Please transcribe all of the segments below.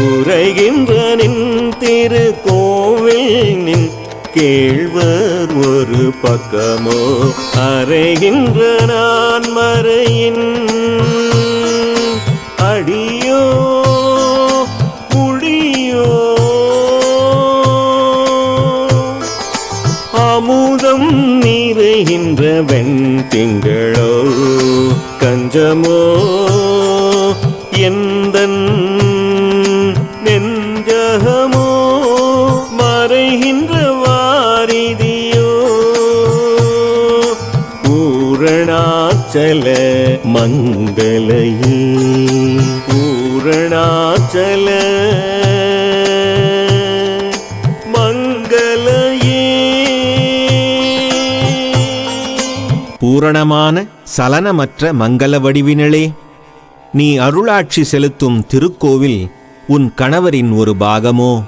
உரைகின்ற நின் திருக்கோவில் நின் கேழ்வர் ஒரு பக்கமோ அறைகின்ற நான் மறையின் அடியோ முடியோ அமுதம் நிறைகின்ற வெண் திங்களோ கஞ்சமோ பூரணாச்சல மங்களயே பூரணாச்சல மங்களயே. பூரணமான சலனமற்ற மங்கள வடிவினளே நீ அருளாட்சி செலுத்தும் திருக்கோவில் உன் கணவரின் ஒரு பாகமோ.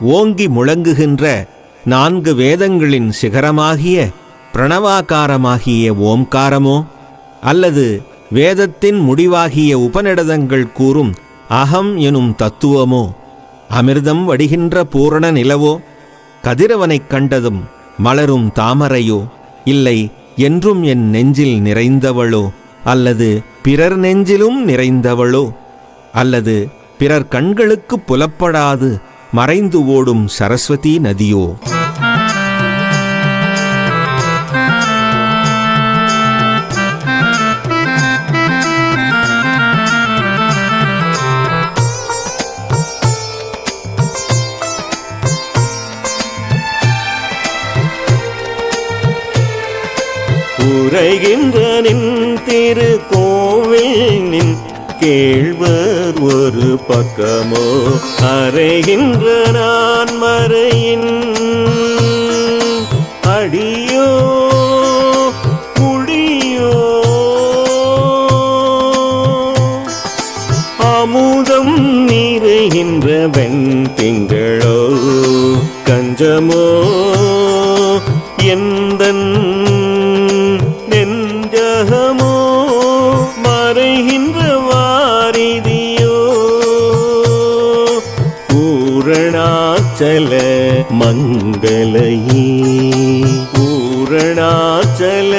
ஓங்கி முழங்குகின்ற நான்கு வேதங்களின் சிகரமாகிய பிரணவாகாரமாகிய ஓம்காரமோ. அல்லது வேதத்தின் முடிவாகிய உபநிடதங்கள் கூறும் அகம் எனும் தத்துவமோ? அமிர்தம் வடிகின்ற பூரண நிலவோ? கதிரவனைக் கண்டதும் மலரும் தாமரையோ? இல்லை என்றும் என் நெஞ்சில் நிறைந்தவளோ? அல்லது பிறர் நெஞ்சிலும் நிறைந்தவளோ? அல்லது பிறர் கண்களுக்கு புலப்படாது மறைந்து ஓடும் சரஸ்வதி நதியோ? உரைகின்ற நின் திருக்கோவில் நின் கேழ்வர் ஒரு பக்கமோ அறைகின்ற நான் மறையின் அடியோ குடியோ அமுதம் நிறைகின்ற வெண் திங்களோ கஞ்சமோ எந்தன் पूरणाचल चल पूरणाचल